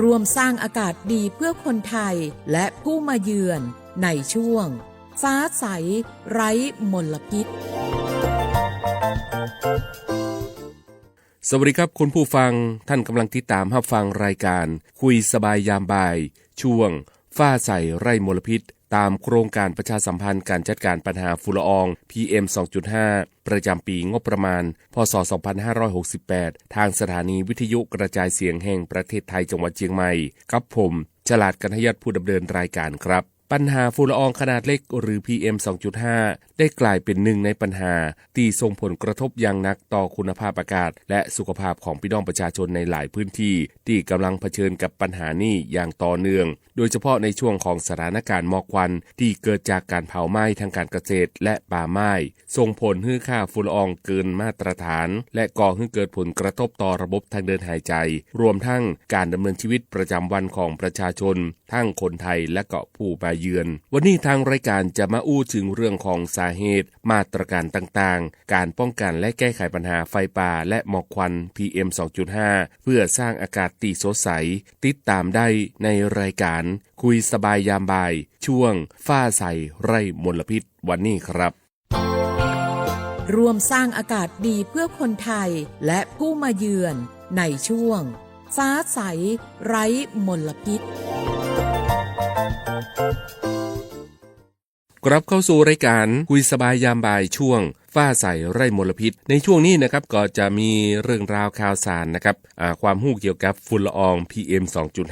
ร่วมสร้างอากาศดีเพื่อคนไทยและผู้มาเยือนในช่วง ฟ้าใส ไร้มลพิษ สวัสดีครับคุณผู้ฟังท่านกำลังติดตามรับฟังรายการ คุยสบายยามบ่าย ช่วง ฟ้าใสไร่มลพิษ ตามโครงการประชาสัมพันธ์การจัดการปัญหาฝุ่นละออง PM 2.5 ประจำปีงบประมาณ พศ 2568 ทางสถานีวิทยุกระจายเสียงแห่งประเทศไทยจังหวัดเชียงใหม่ ครับผม ฉลาดกันทยัตผู้ดำเนินรายการครับ ปัญหาฝุ่นละอองขนาดเล็กหรือ PM 2.5 ได้กลายเป็นหนึ่งในปัญหาที่ส่งผลกระทบอย่างหนักต่อคุณภาพอากาศ และสุขภาพของพี่น้องประชาชนในหลายพื้นที่ ที่กำลังเผชิญกับปัญหานี้อย่างต่อเนื่อง โดยเฉพาะในช่วงของสถานการณ์หมอกควัน ที่เกิดจากการเผาไหม้ทางการเกษตรและป่าไม้ ส่งผลให้ค่าฝุ่นละอองเกินมาตรฐาน และก่อให้เกิดผลกระทบต่อระบบทางเดินหายใจ รวมทั้งการดำเนินชีวิตประจำวันของประชาชน ทั้งคนไทยและก็ผู้มาเยือน วันนี้ทางรายการจะมาอู้ถึงเรื่องของสาเหตุ มาตรการต่างๆ การป้องกันและแก้ไขปัญหาไฟป่าและหมอกควัน PM 2.5 เพื่อสร้างอากาศตีสดใส ติดตามได้ในรายการ คุยสบายยามบ่าย ช่วงฝ้าใสไร่มลพิษวันนี้ครับร่วมสร้างอากาศดีเพื่อคนไทยและผู้มาเยือนในช่วง ฟ้าใส ไร้มลพิษ กลับเข้าสู่รายการคุยสบายยามบ่ายช่วงฝ้าใสไร่มลพิษ ในช่วงนี้นะครับก็จะมีเรื่องราวข่าวสารนะครับความหู้เกี่ยวกับฝุ่นละออง PM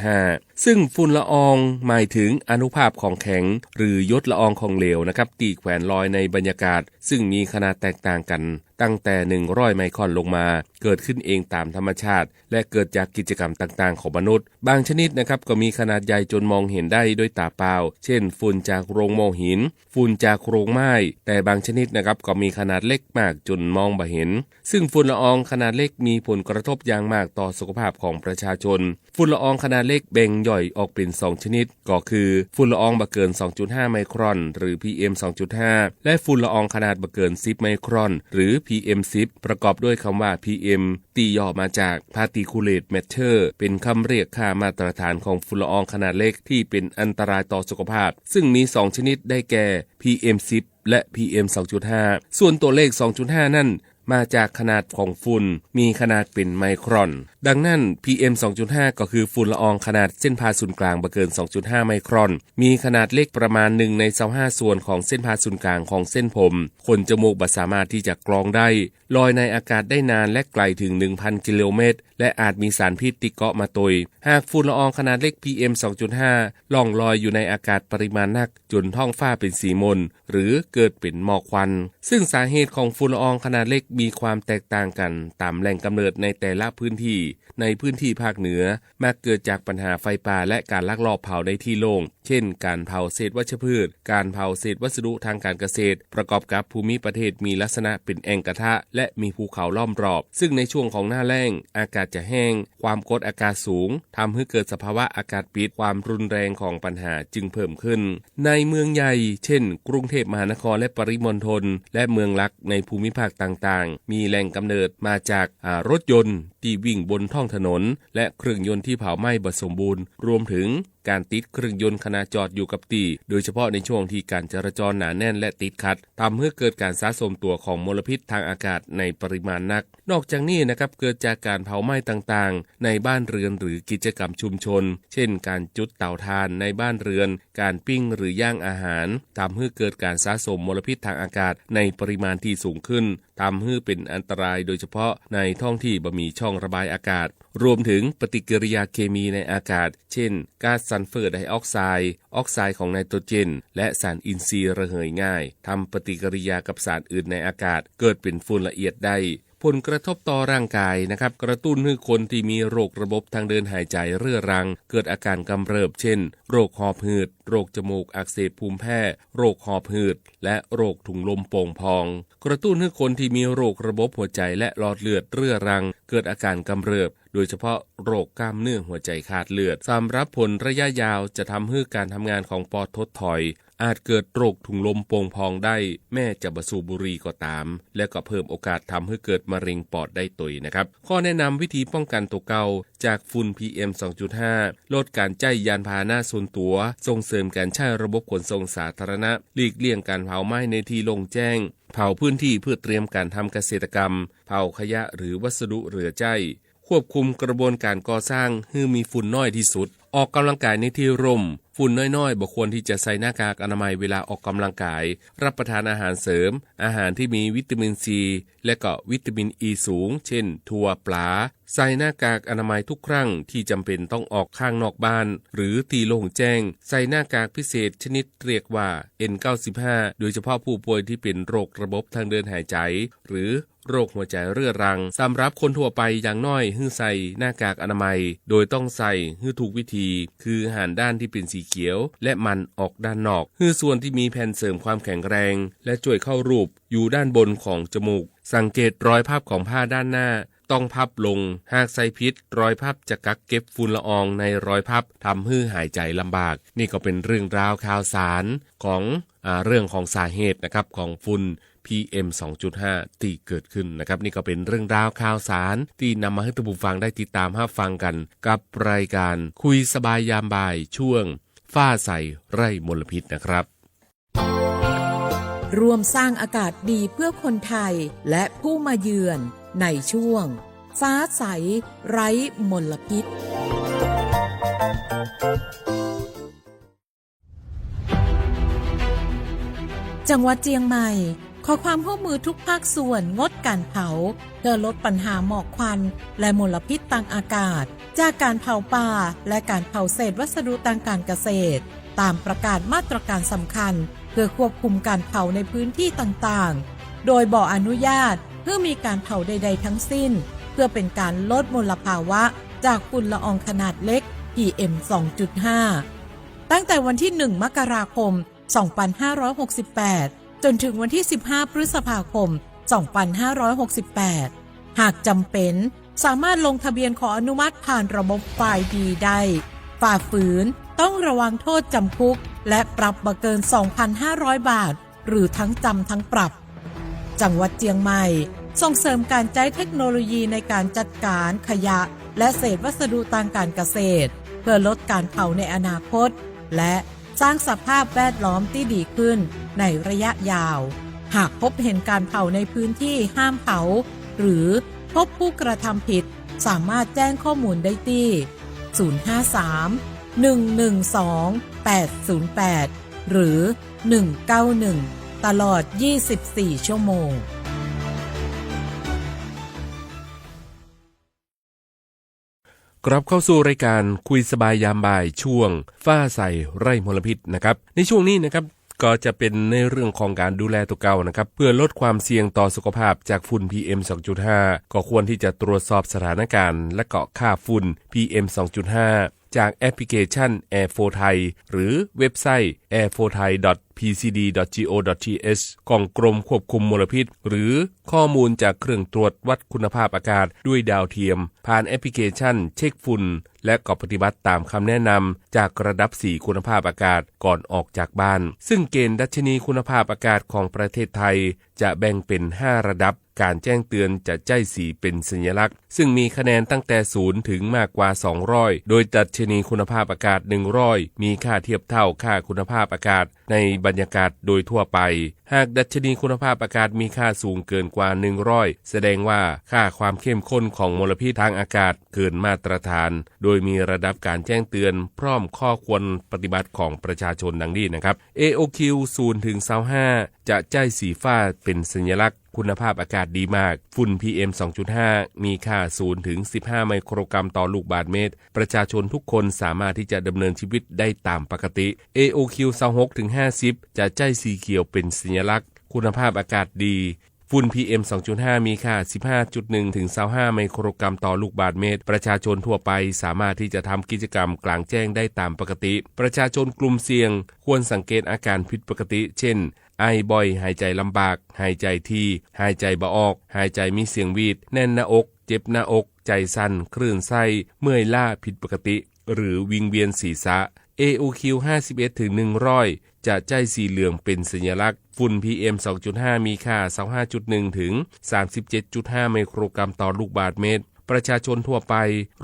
2.5 ซึ่งฝุ่นละอองหมายถึงอนุภาพของแข็ง หรือยศละอองของเหลวนะครับตีแขวนลอยในบรรยากาศ ซึ่งมีขนาดแตกต่างกัน ตั้งแต่ 100 ไมครอนลงมา เกิดขึ้นเองตามธรรมชาติ และเกิดจากกิจกรรมต่างๆ ของมนุษย์ บางชนิดนะครับก็มีขนาดใหญ่จนมองเห็นได้ด้วยตาเปล่า เช่น ฝุ่นจากโรงโมหิน ฝุ่นจากโรงไม้ แต่บางชนิดนะครับก็มีขนาดเล็กมากจนมองบ่เห็น ซึ่งฝุ่นละอองขนาดเล็กมีผลกระทบอย่างมากต่อสุขภาพของประชาชน ฝุ่นละอองขนาดเล็กแบ่งย่อยออกเป็น2 ชนิด ก็คือฝุ่นละอองบะเกิน 2.5 ไมครอน หรือ PM 2.5 และฝุ่นละอองขนาดบะเกิน 10 ไมครอน หรือ PM 10 ประกอบด้วยคำว่า PM ตีย่อมาจาก Particulate Matter เป็นคำเรียกค่ามาตรฐานของฝุ่นละอองขนาดเล็กที่เป็นอันตรายต่อสุขภาพ ซึ่งมี 2 ชนิดได้แก่ PM 10และ PM 2.5 ส่วนตัวเลข 2.5 นั่นมาจากขนาดของฝุ่นมีขนาดเป็นไมครอน ดังนั้น PM 2.5 ก็คือฝุ่นละอองขนาดเส้นผ่าศูนย์กลางบ่เกิน 2.5 ไมครอน มีขนาดเล็กประมาณ1ใน25ส่วนของเส้นผ่าศูนย์กลางของเส้นผม คนจมูกบ่สามารถที่จะกรองได้ ลอยในอากาศได้นานและไกลถึง 1,000 กิโลเมตร และอาจมีสารพิษติดเกาะมาตุย หากฝุ่นละอองขนาดเล็ก PM 2.5 ล่องลอยอยู่ในอากาศปริมาณนักจนท้องฟ้าเป็นสีมน หรือเกิดเป็นหมอกควัน ซึ่งสาเหตุของฝุ่นละอองขนาดเล็กมีความแตกต่างกันตามแหล่งกำเนิดในแต่ละพื้นที่ในพื้นที่ภาคเหนือมักเกิดจากปัญหาไฟป่าและการลักลอบเผาในที่โล่ง เช่น การเผาเศษวัชพืช การเผาเศษวัสดุทางการเกษตร ประกอบกับภูมิประเทศมีลักษณะเป็นแอ่งกระทะ และมีภูเขาล้อมรอบ ซึ่งในช่วงของหน้าแล้งอากาศจะแห้ง ความกดอากาศสูงทำให้เกิดสภาวะอากาศปิดความรุนแรงของปัญหาจึงเพิ่มขึ้น ในเมืองใหญ่ เช่น กรุงเทพมหานครและปริมณฑลและเมืองหลักในภูมิภาคต่างๆ มีแหล่งกำเนิดมาจากรถยนต์ ที่วิ่งบนท้องถนน และเครื่องยนต์ที่เผาไหม้บสมบูรณ์ รวมถึง การติดเครื่องยนต์ขณะจอดอยู่กับตี โดยเฉพาะในช่วงที่การจราจรหนาแน่นและติดขัดทำให้เกิดการสะสมตัวของมลพิษทางอากาศในปริมาณนัก นอกจากนี้นะครับเกิดจากการเผาไหม้ต่างๆ ในบ้านเรือนหรือกิจกรรมชุมชน เช่น การจุดเตาถ่านในบ้านเรือน การปิ้งหรือย่างอาหารทำให้เกิดการสะสมมลพิษทางอากาศในปริมาณที่สูงขึ้นทำให้เป็นอันตรายโดยเฉพาะในท้องที่บ่มีช่องระบายอากาศ รวมถึงปฏิกิริยาเคมีในอากาศ เช่นก๊าซซัลเฟอร์ไดออกไซด์ ออกไซด์ของไนโตรเจน และสารอินทรีย์ระเหยง่ายทำปฏิกิริยากับสารอื่นในอากาศ เกิดเป็นฝุ่นละเอียดได้ผลกระทบต่อร่างกายนะครับ กระตุ้นให้คนที่มีโรคระบบทางเดินหายใจเรื้อรัง เกิดอาการกำเริบ เช่น โรคหอบหืด โรคจมูกอักเสบภูมิแพ้ โรคหอบหืด และโรคถุงลมโป่งพอง กระตุ้นให้คนที่มีโรคระบบหัวใจและหลอดเลือดเรื้อรัง เกิดอาการกำเริบ โดยเฉพาะโรคกล้ามเนื้อหัวใจขาดเลือดสำหรับผลระยะยาวจะทำให้การทำงานของปอดทดถอย อาจเกิดโรคถุงลมโป่งพองได้ แม่จะบสูบุรีก็ตาม และก็เพิ่มโอกาสทำให้เกิดมะเร็งปอดได้ตุยนะครับ ข้อแนะนำวิธีป้องกันตัวเกาจากฝุ่น PM 2.5 ลดการใช้ยานพาหนะส่วนตัว ส่งเสริมการใช้ระบบขนส่งสาธารณะ หลีกเลี่ยงการเผาไหม้ในที่โล่งแจ้ง เผาพื้นที่เพื่อเตรียมการทำเกษตรกรรม เผาขยะหรือวัสดุเหลือใช้ ควบคุมกระบวนการก่อสร้างให้มีฝุ่นน้อยที่สุด ออกกำลังกายในที่ร่ม ฝุ่นน้อยๆบ่ควรที่จะใส่หน้ากากอนามัยเวลาออกกำลังกาย รับประทานอาหารเสริม อาหารที่มีวิตามินซี และก็วิตามินอ e ีสูง เช่น ถั่วปลา ใส่หน้ากากอนามัยทุกครั้งที่จำเป็นต้องออกข้างนอกบ้าน หรือตีโล่งแจ้ง ใส่หน้ากากพิเศษชนิดเรียกว่า N95 โดยเฉพาะผู้ป่วยที่เป็นโรคระบบทางเดินหายใจ หรือ โรคหัวใจเรื้อรังสำหรับคนทั่วไปอย่างน้อยหื้อใส่หน้ากากอนามัย โดยต้องใส่หื้อถูกวิธี คือหันด้านที่เป็นสีเขียว และมันออกด้านนอกหื้อส่วนที่มีแผ่นเสริมความแข็งแรง และช่วยเข้ารูปอยู่ด้านบนของจมูก สังเกตรอยพับของผ้าด้านหน้าต้องพับลง หากใส่พิษ รอยพับจะกักเก็บฝุ่นละอองในรอยพับทำให้หายใจลำบาก นี่ก็เป็นเรื่องราวข่าวสารของอเรื่องของสาเหตุนะครับของฝุ่น PM 2.5 ที่เกิดขึ้นนะครับ นี่ก็เป็นเรื่องราวข่าวสาร ที่นำมาให้ท่านผู้ฟังได้ติดตามรับฟังกัน กับรายการคุยสบายยามบ่ายช่วงฝ้าใสไร่มลพิษนะครับร่วมสร้างอากาศดีเพื่อคนไทยและผู้มาเยือนในช่วง ฟ้าใส ไร้มลพิษ จังหวัดเจียงใหม่ ขอความร่วมมือทุกภาคส่วนงดการเผา เพื่อลดปัญหาหมอกควัน และมลพิษทางอากาศ จากการเผาป่า และการเผาเศษวัสดุทางการเกษตร ตามประกาศมาตรการสำคัญ เพื่อควบคุมการเผาในพื้นที่ต่างๆ โดยบอกอนุญาตเพื่อมีการเผาใด ๆ ทั้งสิ้น เพื่อเป็นการลดมลภาวะ จากฝุ่นละอองขนาดเล็ก PM 2.5 ตั้งแต่วันที่ 1 มกราคม 2568 จนถึงวันที่ 15 พฤษภาคม 2568 หากจำเป็นสามารถลงทะเบียนขออนุมัติผ่านระบบฝ่ายดีได้ ฝ่าฝืนต้องระวังโทษจำคุก และปรับบ่เกิน 2,500 บาท หรือทั้งจำทั้งปรับ จังหวัดเจียงใหม่ ส่งเสริมการใช้เทคโนโลยีในการจัดการขยะ และเศษวัสดุทางการเกษตร เพื่อลดการเผาในอนาคต และสร้างสภาพแวดล้อมที่ดีขึ้น ในระยะยาว หากพบเห็นการเผาในพื้นที่ห้ามเผา หรือพบผู้กระทำผิด สามารถแจ้งข้อมูลได้ที่ 053 112 808 หรือ 191 ตลอด 24 ชั่วโมงกลับเข้าสู่รายการคุยสบายยามบ่ายช่วงฝ้าใสไร่มลพิษนะครับ ในช่วงนี้นะครับ ก็จะเป็นในเรื่องของการดูแลตัวเก่านะครับเพื่อลดความเสี่ยงต่อสุขภาพจากฝุ่น PM 2.5 ก็ควรที่จะตรวจสอบสถานการณ์ และเกาะค่าฝุ่น PM 2.5 จากแอปพลิเคชัน Air 4 Thai หรือเว็บไซต์ air4thai.pcd.go.th ของกรมควบคุมมลพิษ หรือข้อมูลจากเครื่องตรวจวัดคุณภาพอากาศด้วยดาวเทียม ผ่านแอปพลิเคชันเช็คฝุ่น และก็ปฏิบัติตามคำแนะนำจากระดับ 4 คุณภาพอากาศก่อนออกจากบ้าน ซึ่งเกณฑ์ดัชนีคุณภาพอากาศของประเทศไทย จะแบ่งเป็น 5 ระดับ การแจ้งเตือนจะใจสีเป็นสัญลักษณ์ ซึ่งมีคะแนนตั้งแต่ 0 ถึงมากกว่า 200 โดยดัชนีคุณภาพอากาศ 100 มีค่าเทียบเท่าค่าคุณภาพอากาศ ในบรรยากาศโดยทั่วไป หากดัชนีคุณภาพอากาศมีค่าสูงเกินกว่า 100 แสดงว่าค่าความเข้มข้นของมลพิษทางอากาศเกินมาตรฐาน โดยมีระดับการแจ้งเตือน พร้อมข้อควรปฏิบัติของประชาชนดังนี้นะครับ AOQ 0ถึง25จะใจสีฟ้าเป็นสัญลักษณ์ คุณภาพอากาศดีมาก ฝุ่น PM 2.5 มีค่า0ถึง 15 ไมโครกรัมต่อลูกบาศก์เมตร ประชาชนทุกคนสามารถที่จะดำเนินชีวิตได้ตามปกติ AOQ 26ถึง50 จะใจสีเขียวเป็นสัญลักษณ์ คุณภาพอากาศดีฝุ่น PM 2.5 มีค่า 15.1 ถึง 25 ไมโครกรัมต่อลูกบาศก์เมตร ประชาชนทั่วไปสามารถที่จะทำกิจกรรมกลางแจ้งได้ตามปกติ ประชาชนกลุ่มเสี่ยง ควรสังเกตอาการผิดปกติ เช่น ไอบ่อย หายใจลำบาก หายใจทีหายใจบ่ออก หายใจมีเสียงวีด แน่นหน้าอก เจ็บหน้าอก ใจสั่นคลื่นไส้ เมื่อยล้าผิดปกติ หรือวิงเวียนศีรษะ AOQ 51ถึง100 จะใจสีเหลืองเป็นสัญลักษณ์ ฝุ่น PM 2.5 มีค่า 25.1 ถึง 37.5 ไมโครกรัมต่อลูกบาศก์เมตร ประชาชนทั่วไป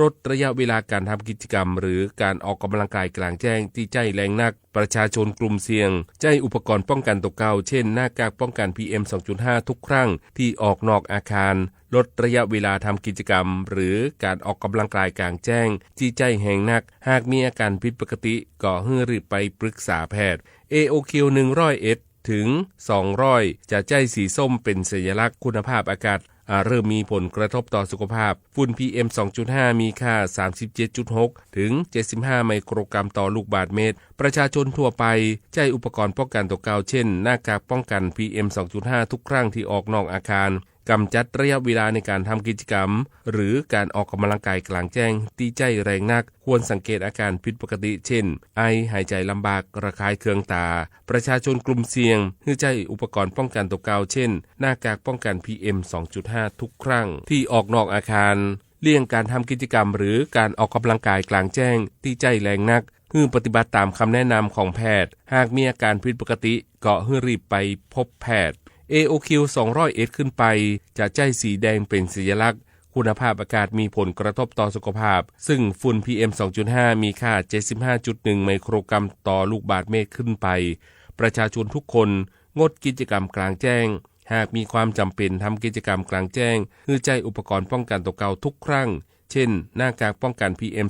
ลดระยะเวลาการทำกิจกรรม หรือการออกกำลังกายกลางแจ้งที่ใจแรงนัก ประชาชนกลุ่มเสี่ยง ใจอุปกรณ์ป้องกันตัวเก่าเช่นหน้ากากป้องกัน PM 2.5 ทุกครั้งที่ออกนอกอาคารลดระยะเวลาทำกิจกรรม หรือการออกกำลังกายกลางแจ้ง ที่ใจแห่งนัก หากมีอาการผิดปกติก็ให้รีบไปปรึกษาแพทย์ AOQ 100ถึง 200 จะใจสีส้มเป็นสัญลักษณ์คุณภาพอากาศ เริ่มมีผลกระทบต่อสุขภาพ ฝุ่น PM 2.5 มีค่า 37.6 ถึง 75 ไมโครกรัมต่อลูกบาศก์เมตร ประชาชนทั่วไปใช้อุปกรณ์ป้องกันตัวเกาเช่น หน้ากากป้องกัน PM 2.5 ทุกครั้งที่ออกนอกอาคาร กำจัดระยะเวลาในการทำกิจกรรม หรือการออกกำลังกายกลางแจ้ง ที่ใจแรงนัก ควรสังเกตอาการผิดปกติ เช่น ไอหายใจลำบากระคายเคืองตา ประชาชนกลุ่มเสี่ยงให้ใจอุปกรณ์ป้องกันตัวเกาเช่น หน้ากากป้องกัน PM 2.5 ทุกครั้ง ที่ออกนอกอาคาร เลี่ยงการทำกิจกรรม หรือการออกกำลังกายกลางแจ้ง ที่ใจแรงนักฮือปฏิบัติตามคำแนะนำของแพทย์ หากมีอาการผิดปกติก็ให้รีบไปพบแพทย์ AOQ 200ขึ้นไป จะใจสีแดงเป็นสัญลักษณ์ คุณภาพอากาศมีผลกระทบต่อสุขภาพ ซึ่งฝุ่น PM 2.5 มีค่า 75.1 ไมโครกรัมต่อลูกบาศก์เมตรขึ้นไป ประชาชนทุกคนงดกิจกรรมกลางแจ้ง หากมีความจำเป็นทำกิจกรรมกลางแจ้งคือใจอุปกรณ์ป้องกันตัวเก่าทุกครั้ง เช่น หน้ากากป้องกัน PM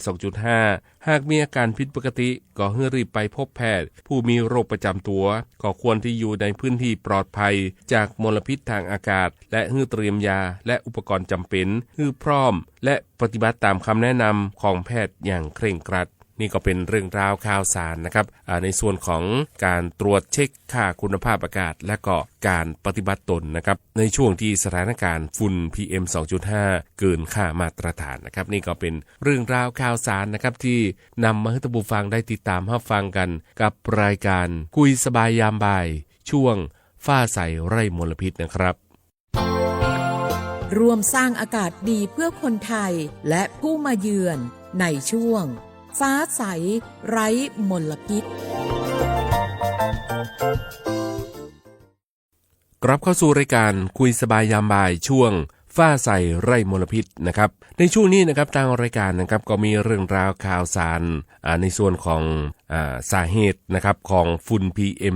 2.5 หากมีอาการผิดปกติ ก็ให้รีบไปพบแพทย์ ผู้มีโรคประจำตัว ก็ควรที่อยู่ในพื้นที่ปลอดภัย จากมลพิษทางอากาศ และให้เตรียมยา และอุปกรณ์จำเป็นให้พร้อม และปฏิบัติตามคำแนะนำของแพทย์อย่างเคร่งครัด นี่ก็เป็นเรื่องราวข่าวสารนะครับในส่วนของการตรวจเช็คค่าคุณภาพอากาศ และก็การปฏิบัติตนนะครับในช่วงที่สถานการณ์ฝุ่น PM 2.5 เกินค่ามาตรฐานนะครับนี่ก็เป็นเรื่องราวข่าวสารนะครับที่นำมาให้ท่านผู้ฟังได้ติดตามรับฟังกัน กับรายการคุยสบายยามบ่าย ช่วงฝ้าใสไร่มลพิษนะครับร่วมสร้างอากาศดีเพื่อคนไทยและผู้มาเยือนในช่วง ฟ้าใส ไร้มลพิษ กลับเข้าสู่รายการคุยสบายยามบ่ายช่วง ฝ้าใสไร่มลพิษนะครับ ในช่วงนี้นะครับทางรายการนะครับก็มีเรื่องราวข่าวสารในส่วนของอสาเหตุนะครับของฝุ่น PM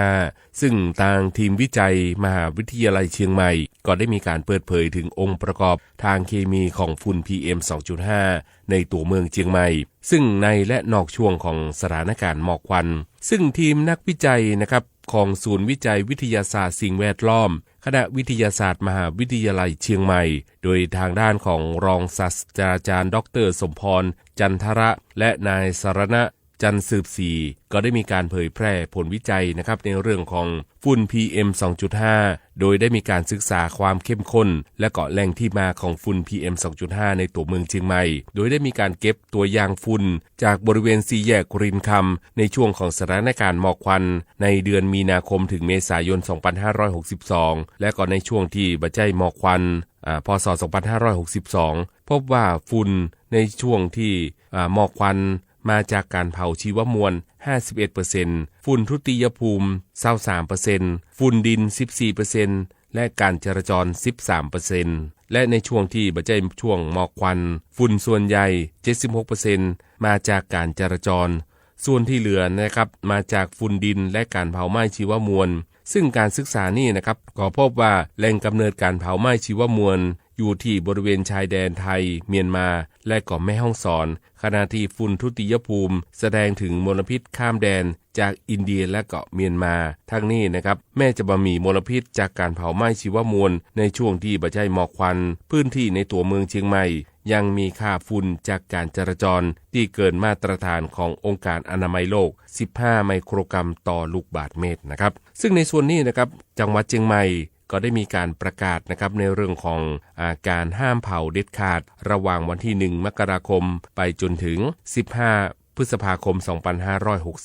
2.5 ซึ่งทางทีมวิจัยมหาวิทยาลัยเชียงใหม่ ก็ได้มีการเปิดเผยถึงองค์ประกอบทางเคมีของฝุ่น PM 2.5 ในตัวเมืองเชียงใหม่ ซึ่งในและนอกช่วงของสถานการณ์หมอกควัน ซึ่งทีมนักวิจัยนะครับของศูนย์วิจัยวิทยาศาสตร์สิ่งแวดล้อม คณะวิทยาศาสตร์มหาวิทยาลัยเชียงใหม่ โดยทางด้านของรองศาสตราจารย์ ดร สมพร จันทระ และนายสารณะ จันสืบสีก็ได้มีการเผยแพร่ผลวิจัยนะครับในเรื่องของฝุ่น PM 2.5 โดยได้มีการศึกษาความเข้มข้น และเกาะแหล่งที่มาของฝุ่น PM 2.5 ในตัวเมืองเชียงใหม่ โดยได้มีการเก็บตัวอย่างฝุ่น จากบริเวณสี่แยกรินคำในช่วงของสถานการณ์หมอกควัน ในเดือนมีนาคมถึงเมษายน 2562 และก็ในช่วงที่บัจจัยหมอกควันพศ 2562 พบว่าฝุ่นในช่วงที่หมอกควัน มาจากการเผาชีวมวล 51%ฝุ่นทุติยภูมิ 23%ฝุ่นดิน 14%และการจราจร 13%และในช่วงที่บัจจัยช่วงหมอกควัน ฝุ่นส่วนใหญ่ 76%มาจากการจราจร ส่วนที่เหลือนะครับมาจากฝุ่นดินและการเผาไหม้ชีวมวล ซึ่งการศึกษานี่นะครับก็พบว่าแหล่งกำเนิดการเผาไหม้ชีวมวล อยู่ที่บริเวณชายแดนไทย เมียนมา และเกาะแม่ฮ่องสอนขณะที่ฝุ่นทุติยภูมิ แสดงถึงมลพิษข้ามแดนจากอินเดียและเกาะเมียนมา ทั้งนี้นะครับ แม่จะบะหมีมลพิษจากการเผาไหม้ชีวมวลในช่วงที่บัจจัยหมอกควัน พื้นที่ในตัวเมืองเชียงใหม่ ยังมีค่าฝุ่นจากการจราจร ที่เกินมาตรฐานขององค์การอนามัยโลก 15 ไมโครกรัมต่อลูกบาศก์เมตรนะครับ ซึ่งในส่วนนี้นะครับ จังหวัดเชียงใหม่ ก็ได้มีการประกาศนะครับในเรื่องของอาการห้ามเผาเด็ดขาด ระหว่างวันที่ 1 มกราคม ไปจนถึง 15 พฤษภาคม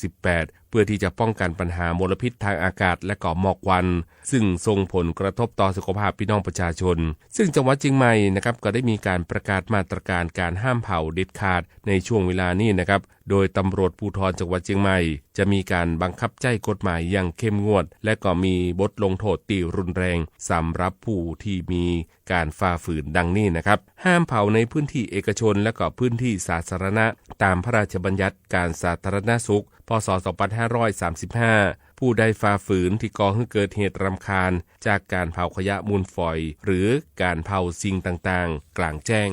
2568 พื่อที่จะป้องกันปัญหามลพิษทางอากาศและก่อหมอกควัน ซึ่งส่งผลกระทบต่อสุขภาพพี่น้องประชาชน ซึ่งจังหวัดเชียงใหม่นะครับก็ได้มีการประกาศมาตรการการห้ามเผาเด็ดขาดในช่วงเวลานี้นะครับ โดยตำรวจภูธรจังหวัดเชียงใหม่ จะมีการบังคับใจกฎหมายอย่างเข้มงวด และก็มีบทลงโทษตีรุนแรงสำหรับผู้ที่มีการฝ่าฝืนดังนี้นะครับ ห้ามเผาในพื้นที่เอกชนและก็พื้นที่สาธารณะ ตามพระราชบัญญัติการสาธารณสุขพศ 2535 ผู้ใดฝ่าฝืนที่ก่อให้เกิดเหตุรำคาญ จากการเผาขยะมูลฝอย หรือการเผาสิ่งต่างๆ กลางแจ้ง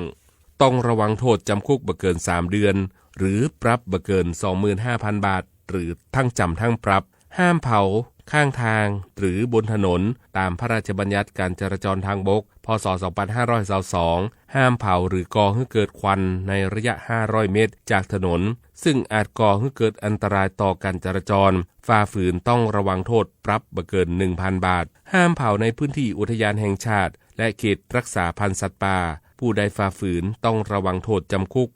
ต้องระวังโทษจำคุกบ่เกิน 3 เดือน หรือปรับบ่เกิน 25,000 บาท หรือทั้งจำทั้งปรับ ห้ามเผา ข้างทาง หรือบนถนน ตามพระราชบัญญัติการจราจรทางบก พศ 2522ห้ามเผาหรือก่อให้เกิดควันในระยะ 500 เมตร จากถนน ซึ่งอาจก่อให้เกิดอันตรายต่อการจราจร ฝ่าฝืนต้องระวังโทษปรับบ่เกิน 1,000 บาท ห้ามเผาในพื้นที่อุทยานแห่งชาติ และเขตรักษาพันธุ์สัตว์ป่า ผู้ใดฝ่าฝืนต้องระวังโทษจำคุก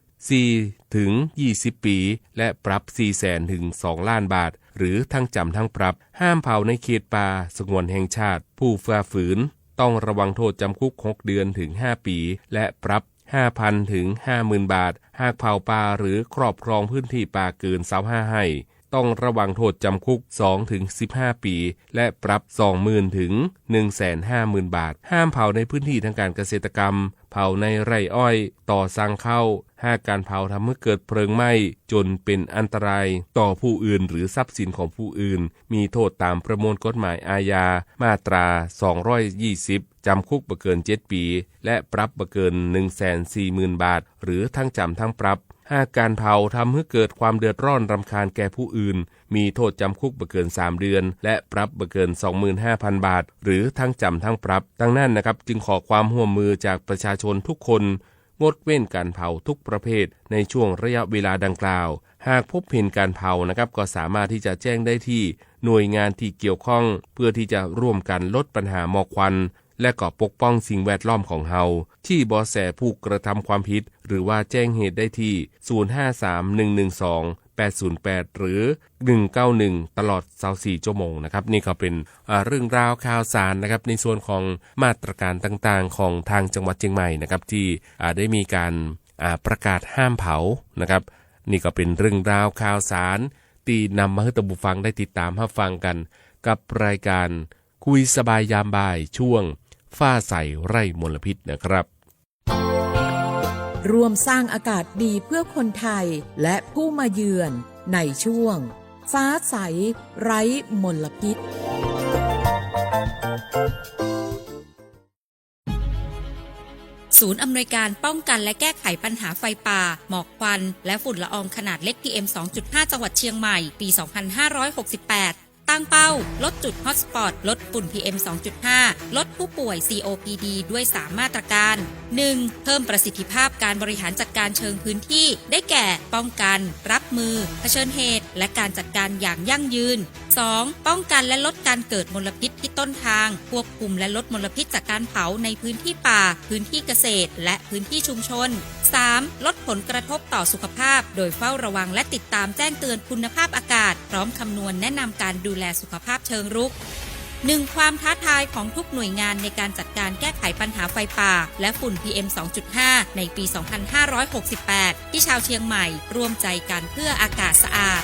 4 ถึง 20 ปี และปรับ4แสนถึง 2 ล้านบาท หรือทั้งจำทั้งปรับ ห้ามเผาในเขตป่าสงวนแห่งชาติ ผู้ฝ่าฝืน ต้องระวังโทษจำคุก 6 เดือนถึง 5 ปี และปรับ5,000 ถึง 50,000 บาท หากเผาป่าหรือครอบครองพื้นที่ป่าเกิน25ให้ ต้องระวังโทษจำคุก 2 ถึง 15 ปี และปรับ 20,000 ถึง 150,000 บาท ห้ามเผาในพื้นที่ทางการเกษตรกรรม เผาในไร่อ้อย ต่อสั่งเข้า หากการเผาทำให้เกิดเพลิงไหม้ จนเป็นอันตราย ต่อผู้อื่นหรือทรัพย์สินของผู้อื่น มีโทษตามประมวลกฎหมายอาญา มาตรา 220จำคุกบ่เกิน 7 ปี และปรับบ่เกิน 140,000 บาท หรือทั้งจำทั้งปรับ หากการเผาทำให้เกิดความเดือดร้อนรำคาญแก่ผู้อื่น มีโทษจำคุกบ่เกิน 3 เดือน และปรับบ่เกิน 25,000 บาท หรือทั้งจำทั้งปรับดังนั้นนะครับจึงขอความร่วมมือจากประชาชนทุกคน งดเว้นการเผาทุกประเภท ในช่วงระยะเวลาดังกล่าว หากพบเห็นการเผานะครับก็สามารถที่จะแจ้งได้ที่ หน่วยงานที่เกี่ยวข้อง เพื่อที่จะร่วมกันลดปัญหาหมอกควัน และก็ปกป้องสิ่งแวดล้อมของเฮา ที่บอแสผู้กระทำความผิด หรือว่าแจ้งเหตุได้ที่ 053112 808 หรือ 191 ตลอด 24 ชั่วโมงนะครับ นี่ก็เป็นเรื่องราวข่าวสารนะครับ ในส่วนของมาตรการต่างๆ ของทางจังหวัดเชียงใหม่นะครับ ที่ได้มีการประกาศห้ามเผานะครับ นี่ก็เป็นเรื่องราวข่าวสาร ที่นำมาให้ตบุฟังได้ติดตามรับฟังกัน กับรายการคุยสบายยามบ่ายช่วงฝ้าใสไร่มลพิษนะครับ ร่วมสร้างอากาศดีเพื่อคนไทยและผู้มาเยือนในช่วง ฟ้าใส ไร้มลพิษ ศูนย์อำนวยการป้องกันและแก้ไขปัญหาไฟป่า หมอกควัน และฝุ่นละอองขนาดเล็ก PM 2.5 จังหวัดเชียงใหม่ ปี 2568 ตั้งเป้า ลดจุดฮอตสปอต ลดฝุ่น PM 2.5 ลดผู้ป่วย COPD ด้วย 3 มาตรการ 1. เพิ่มประสิทธิภาพการบริหารจัดการเชิงพื้นที่ ได้แก่ ป้องกัน รับมือ เผชิญเหตุ และการจัดการอย่างยั่งยืน 2. ป้องกันและลดการเกิดมลพิษที่ต้นทาง ควบคุมและลดมลพิษจากการเผาในพื้นที่ป่า พื้นที่เกษตร และพื้นที่ชุมชน 3. ลดผลกระทบต่อสุขภาพ โดยเฝ้าระวังและติดตามแจ้งเตือนคุณภาพอากาศ พร้อมคำนวณแนะนำการดูแลสุขภาพเชิงรุกหนึ่งความท้าทายของทุกหน่วยงานในการจัดการแก้ไขปัญหาไฟป่า และฝุ่น PM 2.5 ในปี 2568 ที่ชาวเชียงใหม่ ร่วมใจกันเพื่ออากาศสะอาด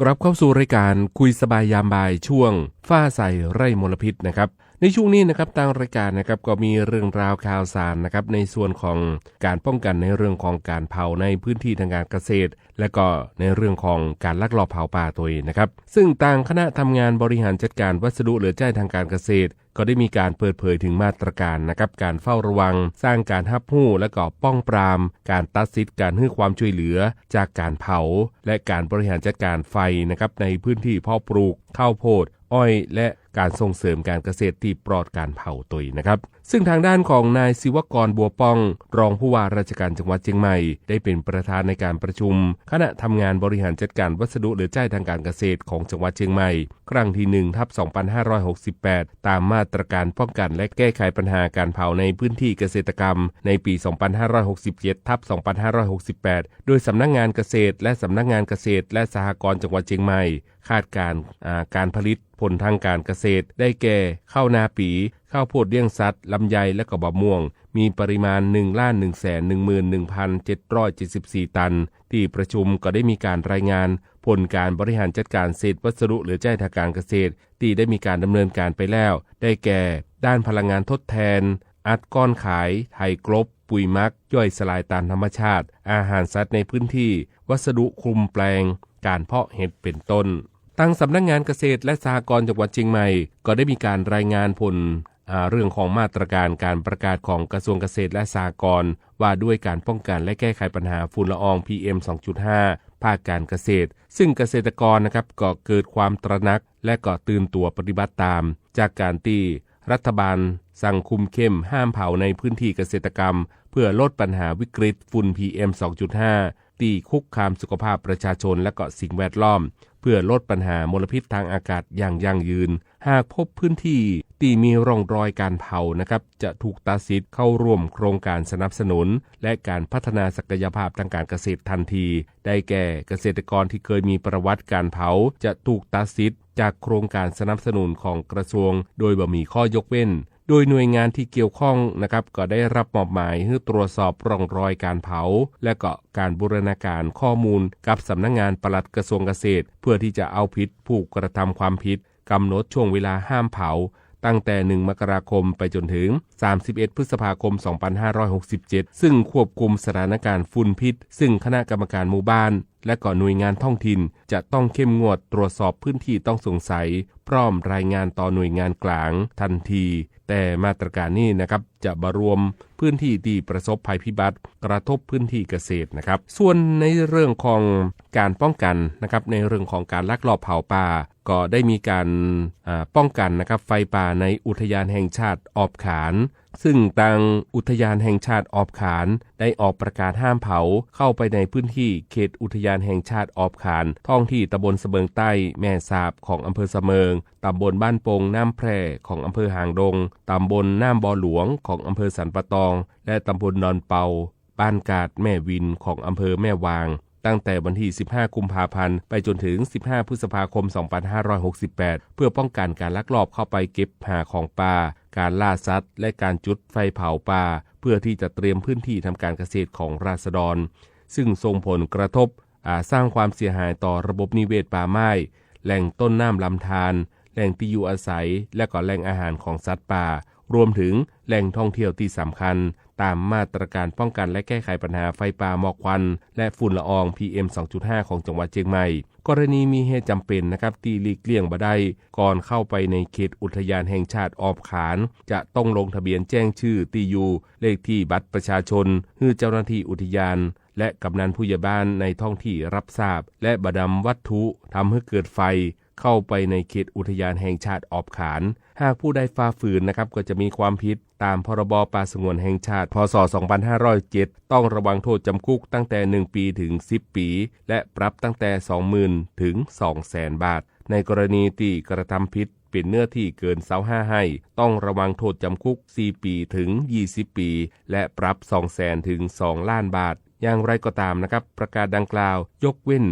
กลับเข้าสู่รายการคุยสบายยามบ่ายช่วงฝ้าใสไร่มลพิษนะครับ ในช่วงนี้นะครับทางรายการนะครับก็มีเรื่องราวข่าวสารนะครับในส่วนของการป้องกันในเรื่องของการเผาในพื้นที่ทางการเกษตร และก็ในเรื่องของการลักลอบเผาป่าตัวเองนะครับ ซึ่งทางคณะทำงานบริหารจัดการวัสดุเหลือใช้ทางการเกษตร ก็ได้มีการเปิดเผยถึงมาตรการนะครับการเฝ้าระวัง สร้างการฮับหู้และก็ป้องปราม การตัดสิทธิ์การให้ความช่วยเหลือ จากการเผา และการบริหารจัดการไฟนะครับในพื้นที่พาะปลูกข้าวโพดอ้อยและ การส่งเสริมการเกษตรที่ปลอดการเผาตุยนะครับ ซึ่งทางด้านของนายศิวกรบัวป้อง รองผู้ว่าราชการจังหวัดเชียงใหม่ ได้เป็นประธานในการประชุม คณะทำงานบริหารจัดการวัสดุเหลือใช้ทางการเกษตรของจังหวัดเชียงใหม่ ครั้งที่1ทับ2568 ตามมาตรการป้องกันและแก้ไขปัญหาการเผาในพื้นที่เกษตรกรรม ในปี 2567ทับ2568 โดยสำนักงงานเกษตร และสำนักงงานเกษตร และสหกรณ์จังหวัดเชียงใหม่ คาดการการผลิตผลทางการเกษตร ได้แก่ข้าวนาปี ข้าวโพดเลี้ยงสัตว์ลำไยและก็บะม่วง มีปริมาณ1ล้าน1 1 1 774 ตัน ที่ประชุมก็ได้มีการรายงาน ผลการบริหารจัดการเศษวัสดุหลือใช้ทางการเกษตร ที่ได้มีการดำเนินการไปแล้ว ได้แก่ ด้านพลังงานทดแทน อัดก้อนขายไทยกรบปุ๋ยมัก ย่อยสลายตามธรรมชาติ อาหารสัตว์ในพื้นที่ วัสดุคลุมแปลง การเพาะเห็ดเป็นต้นตั้งสำนักงงานเกษตรและสหกรณ์จังหวัดเชียงใหม่ ก็ได้มีการรายงานผล เรื่องของมาตรการการประกาศของกระทรวงเกษตรและสหกรณ์ว่าด้วยการป้องกันและแก้ไขปัญหาฝุ่นละออง PM 2.5 ภาคการเกษตร ซึ่งเกษตรกรนะครับก็เกิดความตระหนัก และก็ตื่นตัวปฏิบัติตาม จากการที่รัฐบาล สั่งคุมเข้มห้ามเผาในพื้นที่เกษตรกรรม เพื่อลดปัญหาวิกฤตฝุ่น PM 2.5ตีคุกคามสุขภาพประชาชนและก็สิ่งแวดล้อม เพื่อลดปัญหามลพิษทางอากาศอย่างยั่งยืน หากพบพื้นที่ที่มีร่องรอยการเผานะครับ จะถูกตัดสิทธิ์เข้าร่วมโครงการสนับสนุน และการพัฒนาศักยภาพทางการเกษตรทันที ได้แก่เกษตรกรที่เคยมีประวัติการเผา จะถูกตัดสิทธิ์จากโครงการสนับสนุนของกระทรวง โดยบ่มีข้อยกเว้น โดยหน่วยงานที่เกี่ยวข้องนะครับก็ได้รับมอบหมายให้ตรวจสอบร่องรอยการเผา และก็การบูรณาการข้อมูลกับสำนักงงานปลัดกระทรวงเกษตร เพื่อที่จะเอาผิดผู้กระทำความผิด กำหนดช่วงเวลาห้ามเผา ตั้งแต่ 1 มกราคมไปจนถึง 31 พฤษภาคม 2567 ซึ่งควบคุมสถานการณ์ฝุ่นพิษ ซึ่งคณะกรรมการหมู่บ้าน และก่อหน่วยงานท้องถิ่น จะต้องเข้มงวดตรวจสอบพื้นที่ต้องสงสัย พร้อมรายงานต่อหน่วยงานกลาง ทันที แต่มาตรการนี้นะครับจะบรวมพื้นที่ที่ประสบภัยพิบัติ กระทบพื้นที่เกษตรนะครับ ส่วนในเรื่องของการป้องกันนะครับในเรื่องของการลักลอบเผาป่าก็ได้มีการป้องกันนะครับไฟป่าในอุทยานแห่งชาติออบขาน ซึ่งทางอุทยานแห่งชาติออบขาน ได้ออกประกาศห้ามเผาเข้าไปในพื้นที่เขตอุทยานแห่งชาติออบขาน ท้องที่ตำบลเสมิงใต้แม่สาบของอำเภอเสมิงตำบลบ้านโปงน้ำแพร่ของอำเภอหางดงตำบลน้ำบอหลวงของอำเภอสันปะตอง และตำบลนอนเปา บ้านกาดแม่วินของอำเภอแม่วางตั้งแต่วันที่ 15 กุมภาพันธ์ ไปจนถึง 15 พฤษภาคม 2568 เพื่อป้องกันการลักลอบเข้าไปเก็บหาของป่า การล่าสัตว์ และการจุดไฟเผาป่า เพื่อที่จะเตรียมพื้นที่ทำการเกษตรของราษฎร ซึ่งส่งผลกระทบอาสร้างความเสียหายต่อระบบนิเวศป่าไม้ แหล่งต้นน้ำลำธารแหล่งที่อยู่อาศัย และก็แหล่งอาหารของสัตว์ป่า รวมถึงแหล่งท่องเที่ยวที่สำคัญ ตามมาตรการป้องกันและแก้ไขปัญหาไฟป่าหมอกควัน และฝุ่นละออง PM 2.5 ของจังหวัดเชียงใหม่ กรณีมีเหตุจำเป็นนะครับที่หลีกเลี่ยงบ่ได้ก่อนเข้าไปในเขตอุทยานแห่งชาติออบขาน จะต้องลงทะเบียนแจ้งชื่อตียูเลขที่บัตรประชาชนให้เจ้าหน้าที่อุทยาน และกำนันผู้ใหญ่บ้านในท้องที่รับทราบ และบดำวัตถุทำให้เกิดไฟ เข้าไปในเขตอุทยานแห่งชาติออบขาน หากผู้ใดฝ่าฝืนนะครับก็จะมีความผิดตามพรบป่าสงวนแห่งชาติ พศ 2507 ต้องระวังโทษจำคุกตั้งแต่ 1 ปีถึง 10 ปี และปรับตั้งแต่ 20,000 ถึง 200,000 บาท ในกรณีที่กระทำผิดเป็นเนื้อที่เกินเสาห้าให้ ต้องระวังโทษจำคุก 4 ปีถึง 20 ปี และปรับ 200,000ถึง 2 ล้านบาท อย่างไรก็ตามนะครับ ประกาศดังกล่าว ยกเว้น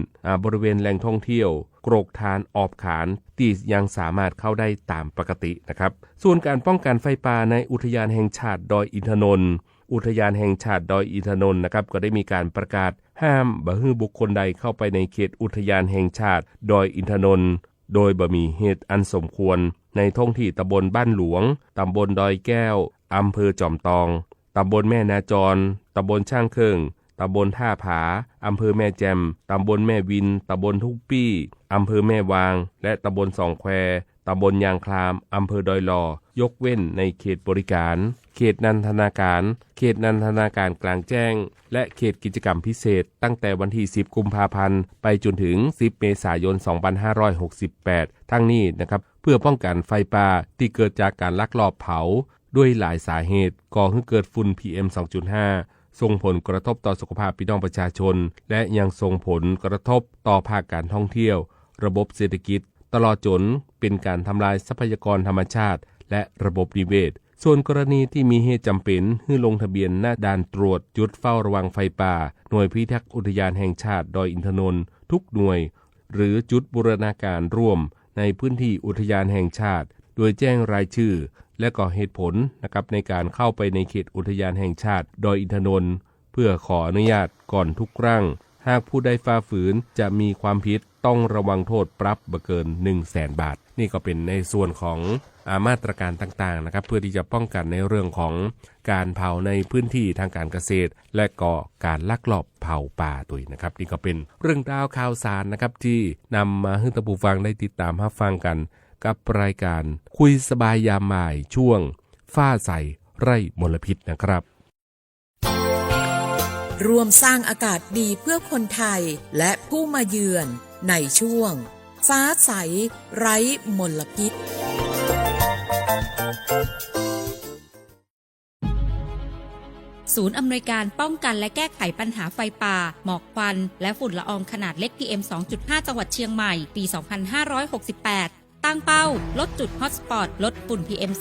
บริเวณแหล่งท่องเที่ยว โกรกทานออบขาน ที่ยังสามารถเข้าได้ตามปกตินะครับ ส่วนการป้องกันไฟป่าในอุทยานแห่งชาติดอยอินทนนท์อุทยานแห่งชาติดอยอินทนนท์นะครับก็ได้มีการประกาศห้ามบ่ฮือบุคคลใดเข้าไปในเขตอุทยานแห่งชาติดอยอินทนนท์โดยบ่มีเหตุอันสมควร ในท้องที่ตำบลบ้านหลวง ตำบลดอยแก้ว อำเภอจอมตอง ตำบลแม่นาจร ตำบลช่างเคิง ตำบลท่าผา อำเภอแม่แจมตำบลแม่วิน ตำบลทุกปี้ อำเภอแม่วาง และตำบลสองแคว ตำบลยางคลาม อำเภอดอยลอ ยกเว้นในเขตบริการ เขตนันทนาการ เขตนันทนาการกลางแจ้ง และเขตกิจกรรมพิเศษ ตั้งแต่วันที่ 10 กุมภาพันธ์ ไปจนถึง 10 เมษายน 2568 ทั้งนี้นะครับเพื่อป้องกันไฟป่าที่เกิดจากการลักลอบเผา ด้วยหลายสาเหตุก่อให้เกิดฝุ่น PM 2.5 ส่งผลกระทบต่อสุขภาพพี่น้องประชาชน และยังส่งผลกระทบต่อภาคการท่องเที่ยว ระบบเศรษฐกิจ ตลอดจนเป็นการทำลายทรัพยากรธรรมชาติ และระบบนิเวศ ส่วนกรณีที่มีเหตุจำเป็นให้ลงทะเบียนหน้าด่านตรวจจุดเฝ้าระวังไฟป่า หน่วยพิทักษ์อุทยานแห่งชาติดอยอินทนนท์ทุกหน่วย หรือจุดบูรณาการร่วม ในพื้นที่อุทยานแห่งชาติ โดยแจ้งรายชื่อ และก็เหตุผลนะครับในการเข้าไปในเขตอุทยานแห่งชาติ ดอยอินทนนท์เพื่อขออนุญาตก่อนทุกครั้ง หากผู้ใดฝ่าฝืนจะมีความผิดต้องระวังโทษปรับบเกิน 1 0 0 0 0แสนบาท นี่ก็เป็นในส่วนของอามาตรการต่างๆนะครับ เพื่อที่จะป้องกันในเรื่องของการเผาในพื้นที่ทางการเกษตร และก็การลักลอบเผาป่าด้วยนะครับ นี่ก็เป็นเรื่องราวข่าวสารนะครับที่นำมาให้ท่านผู้ฟังได้ติดตามรับฟังกัน กับรายการคุยสบายยามบ่ายช่วงฝ้าใสไร่มลพิษนะครับ ร่วมสร้างอากาศดีเพื่อคนไทยและผู้มาเยือนในช่วง ฟ้าใสไร้มลพิษ ศูนย์อำนวยการป้องกันและแก้ไขปัญหาไฟป่า หมอกควัน และฝุ่นละอองขนาดเล็ก PM 2.5 จังหวัดเชียงใหม่ ปี 2568 ตั้งเป้า ลดจุดฮอตสปอตลดฝุ่น PM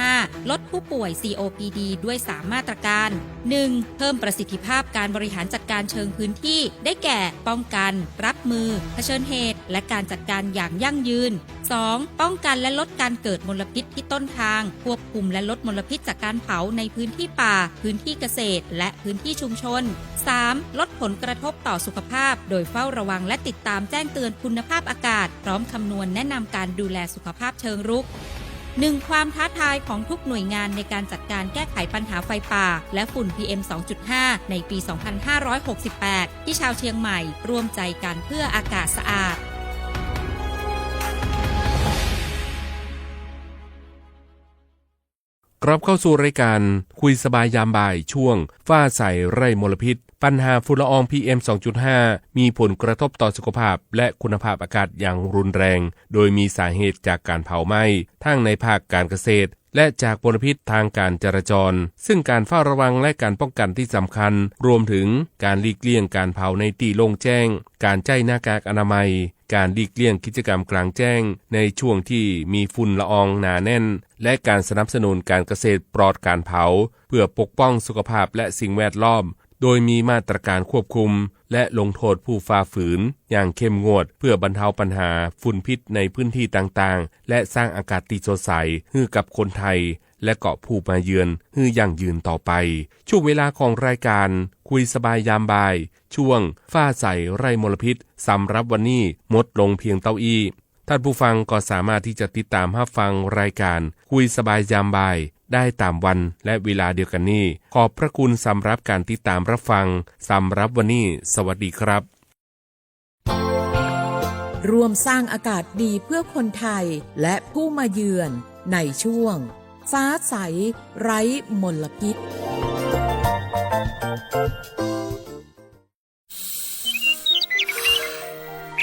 2.5 ลดผู้ป่วย COPD ด้วย 3 มาตรการ 1. เพิ่มประสิทธิภาพการบริหารจัดการเชิงพื้นที่ ได้แก่ ป้องกัน รับมือ เผชิญเหตุ และการจัดการอย่างยั่งยืน 2. ป้องกันและลดการเกิดมลพิษที่ต้นทาง ควบคุมและลดมลพิษจากการเผาในพื้นที่ป่า พื้นที่เกษตร และพื้นที่ชุมชน 3. ลดผลกระทบต่อสุขภาพ โดยเฝ้าระวังและติดตามแจ้งเตือนคุณภาพอากาศ พร้อมคำนวณแนะนำการดูแลสุขภาพเชิงรุกหนึ่งความท้าทายของทุกหน่วยงานในการจัดการแก้ไขปัญหาไฟป่า และฝุ่น PM 2.5 ในปี 2568 ที่ชาวเชียงใหม่ ร่วมใจกันเพื่ออากาศสะอาด กลับเข้าสู่รายการคุยสบายยามบ่ายช่วงฝ้าใสไร่มลพิษ ปัญหาฝุ่นละออง PM 2.5 มีผลกระทบต่อสุขภาพและคุณภาพอากาศอย่างรุนแรง โดยมีสาเหตุจากการเผาไหม้ทั้งในภาคการเกษตร และจากมลพิษทางการจราจร ซึ่งการเฝ้าระวังและการป้องกันที่สำคัญ รวมถึงการหลีกเลี่ยงการเผาในที่โล่งแจ้ง การใจหน้ากากอนามัย การหลีกเลี่ยงกิจกรรมกลางแจ้ง ในช่วงที่มีฝุ่นละอองหนาแน่น และการสนับสนุนการเกษตรปลอดการเผา เพื่อปกป้องสุขภาพและสิ่งแวดล้อม โดยมีมาตรการควบคุม และลงโทษผู้ฝ่าฝืน อย่างเข้มงวด เพื่อบรรเทาปัญหาฝุ่นพิษในพื้นที่ต่างๆ และสร้างอากาศที่สดใสให้กับคนไทย และเกาะผู้มาเยือนให้ยั่งยืนต่อไป ช่วงเวลาของรายการ คุยสบายยามบ่าย ช่วงฝ้าใสไร่มลพิษสำหรับวันนี้มดลงเพียงเต้าอี้ ท่านผู้ฟังก็สามารถที่จะติดตามรับฟังรายการ คุยสบายยามบ่าย ได้ตามวันและเวลาเดียวกันนี้ ขอบพระคุณสำหรับการติดตามรับฟังสำหรับวันนี้ สวัสดีครับ ร่วมสร้างอากาศดีเพื่อคนไทยและผู้มาเยือนในช่วง ฟ้าใส ไร้มลพิษ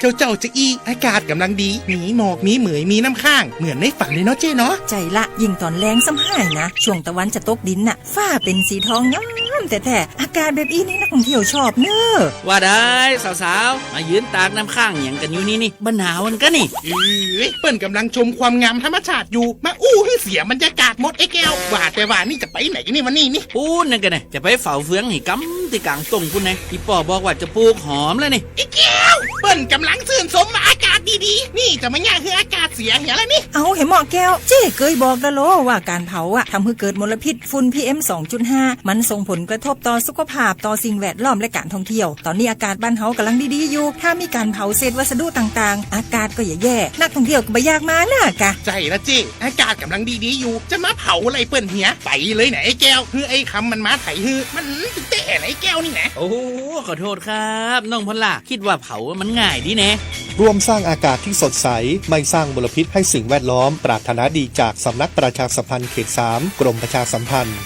เจ้าเจ้าจะอี้อากาศกำลังดี มีหมอกมีเหมยมีน้ำข้าง เหมือนในฝันเลยเนาะเจ้เนาะใจละยิ่งตอนแรงซ้ำหายนะ ช่วงตะวันจะตกดินน่ะฝ้าเป็นสีทองงามแต่แต่อากาศแบบอีนี้นักท่องเที่ยวชอบเนอะว่าได้สาวๆ มายืนตากน้ำข้างอย่างกันอยู่นี่นี่บ้านหนาวมันก็นี่เอ้ยเปิ้นกำลังชมความงามธรรมชาติอยู่มาอู้ให้เสียบรรยากาศหมดไอ้แก้วว่าแต่ว่านี่จะไปไหนนี่วันนี้นี่พูดนั่นกันนะจะไปเฝ้าเฟืองให้กำที่กลางตรงคุณนะที่ป่อบอกว่าจะปลูกหอมแล้วนี่ไอ้แก้วเปิ้นกำลังซื่นสมว่าอากาศดีๆ นี่จะมาย่างคืออากาศเสียเหียแล้วนี่ เอาเห็นหมอแก้ว เจ๊เคยบอกแล้วโลว่าการเผาอะทำให้เกิดมลพิษฝุ่น PM 2.5 มันส่งผลกระทบต่อสุขภาพต่อสิ่งแวดล้อมและการท่องเที่ยว ตอนนี้อากาศบ้านเฮากำลังดีๆอยู่ ถ้ามีการเผาเศษวัสดุต่างๆ อากาศก็อย่าแย่ นักท่องเที่ยวก็บ่อยากมาน่ะกะ ใจละเจ้อากาศกำลังดีๆอยู่ จะมาเผาอะไรเปิ้นเหียไปเลยไหนะไอ้แก้วคือไอ้คำมันมาไถฮือมันเตะไหนไอ้แก้วนี่นะโอ้โหขอโทษครับ น้องพลล่าคิดว่าเผามันง่ายดีแน่ร่วมสร้างอากาศที่สดใส ไม่สร้างมลพิษให้สิ่งแวดล้อม ปรารถนาดีจากสำนักประชาสัมพันธ์เขต 3 กรมประชาสัมพันธ์